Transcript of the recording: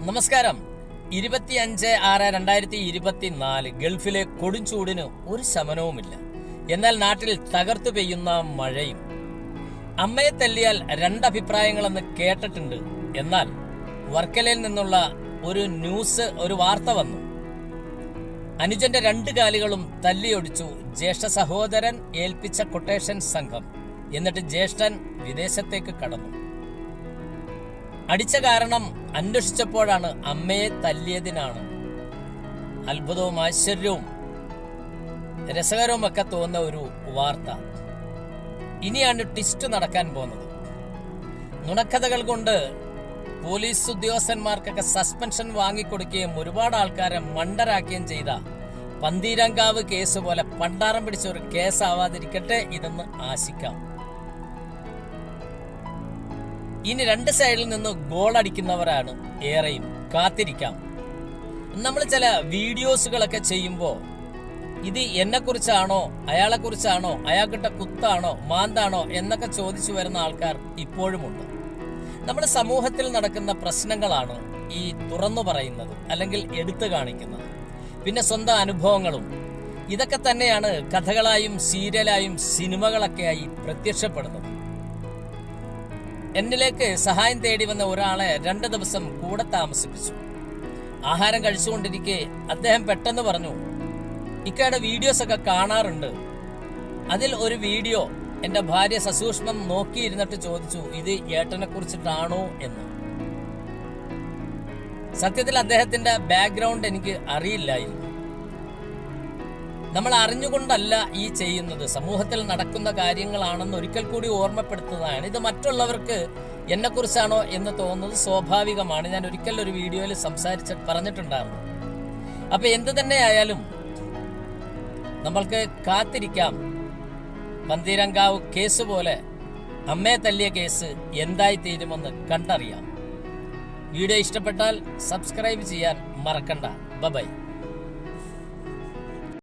നമസ്കാരം. ഇരുപത്തിയഞ്ച് ആറ് രണ്ടായിരത്തി ഇരുപത്തിനാല് ഗൾഫിലെ കൊടുംചൂടിന് ഒരു ശമനവുമില്ല. എന്നാൽ നാട്ടിൽ തകർത്തു പെയ്യുന്ന മഴയും. അമ്മയെ തല്ലിയാൽ രണ്ടഭിപ്രായങ്ങളെന്ന് കേട്ടിട്ടുണ്ട്. എന്നാൽ വർക്കലയിൽ നിന്നുള്ള ഒരു ന്യൂസ് ഒരു വാർത്ത വന്നു. അനുജന്റെ രണ്ട് കാലുകളും തല്ലിയൊടിച്ചു ജ്യേഷ്ഠ സഹോദരൻ ഏൽപ്പിച്ച കൊട്ടേഷൻ സംഘം. എന്നിട്ട് ജ്യേഷ്ഠൻ വിദേശത്തേക്ക് കടന്നു. അടിച്ച കാരണം അന്വേഷിച്ചപ്പോഴാണ് അമ്മയെ തല്ലിയതിനാണ്. അത്ഭുതവും ആശ്ചര്യവും രസകരവും ഒക്കെ തോന്നുന്ന ഒരു വാർത്ത. ഇനിയാണ് ട്വിസ്റ്റ് നടക്കാൻ പോകുന്നത്. നുണക്കഥകൾ കൊണ്ട് പോലീസ് ഉദ്യോഗസ്ഥന്മാർക്കൊക്കെ സസ്പെൻഷൻ വാങ്ങിക്കൊടുക്കുകയും ഒരുപാട് ആൾക്കാരെ മണ്ടരാക്കുകയും ചെയ്ത പന്തീരങ്കാവ് കേസ് പോലെ പണ്ടാരം പിടിച്ച ഒരു കേസ് ആവാതിരിക്കട്ടെ ഇതെന്ന് ആശിക്കാം. ഇനി രണ്ട് സൈഡിൽ നിന്ന് ഗോൾ അടിക്കുന്നവരാണ്. ഏറെയും കാത്തിരിക്കാം. നമ്മൾ ചില വീഡിയോസുകളൊക്കെ ചെയ്യുമ്പോൾ ഇത് എന്നെ കുറിച്ചാണോ അയാളെ കുറിച്ചാണോ അയാൾക്കിട്ട കുത്താണോ മാന്താണോ എന്നൊക്കെ ചോദിച്ചു വരുന്ന ആൾക്കാർ ഇപ്പോഴുമുണ്ട്. നമ്മുടെ സമൂഹത്തിൽ നടക്കുന്ന പ്രശ്നങ്ങളാണ് ഈ തുറന്നു പറയുന്നത് അല്ലെങ്കിൽ എടുത്തു കാണിക്കുന്നത്. പിന്നെ സ്വന്തം അനുഭവങ്ങളും. ഇതൊക്കെ തന്നെയാണ് കഥകളായും സീരിയലായും സിനിമകളൊക്കെയായി പ്രത്യക്ഷപ്പെടുന്നത്. എന്നിലേക്ക് സഹായം തേടി വന്ന ഒരാളെ രണ്ട് ദിവസം കൂടെ താമസിപ്പിച്ചു. ആഹാരം കഴിച്ചുകൊണ്ടിരിക്കെ അദ്ദേഹം പെട്ടെന്ന് പറഞ്ഞു ഇക്കയുടെ വീഡിയോസ് ഒക്കെ കാണാറുണ്ട്. അതിൽ ഒരു വീഡിയോ എന്റെ ഭാര്യ സസൂക്ഷ്മം നോക്കിയിരുന്നിട്ട് ചോദിച്ചു ഇത് ഏട്ടനെ കുറിച്ചിട്ടാണോ എന്ന്? സത്യത്തിൽ അദ്ദേഹത്തിന്റെ ബാക്ക്ഗ്രൗണ്ട് എനിക്ക് അറിയില്ലായിരുന്നു. നമ്മൾ അറിഞ്ഞുകൊണ്ടല്ല ഈ ചെയ്യുന്നത്. സമൂഹത്തിൽ നടക്കുന്ന കാര്യങ്ങളാണെന്ന് ഒരിക്കൽ കൂടി ഓർമ്മപ്പെടുത്തുന്നതാണ്. ഇത് മറ്റുള്ളവർക്ക് എന്നെക്കുറിച്ചാണോ എന്ന് തോന്നുന്നത് സ്വാഭാവികമാണ്. ഞാൻ ഒരിക്കൽ ഒരു വീഡിയോയിൽ സംസാരിച്ച് പറഞ്ഞിട്ടുണ്ടായിരുന്നു. അപ്പൊ എന്ത് തന്നെ ആയാലും നമ്മൾക്ക് കാത്തിരിക്കാം. പന്തീരങ്കാവ് കേസ് പോലെ അമ്മയെ തല്ലിയ കേസ് എന്തായി തീരുമെന്ന് കണ്ടറിയാം. വീഡിയോ ഇഷ്ടപ്പെട്ടാൽ സബ്സ്ക്രൈബ് ചെയ്യാൻ മറക്കണ്ട. ബൈ.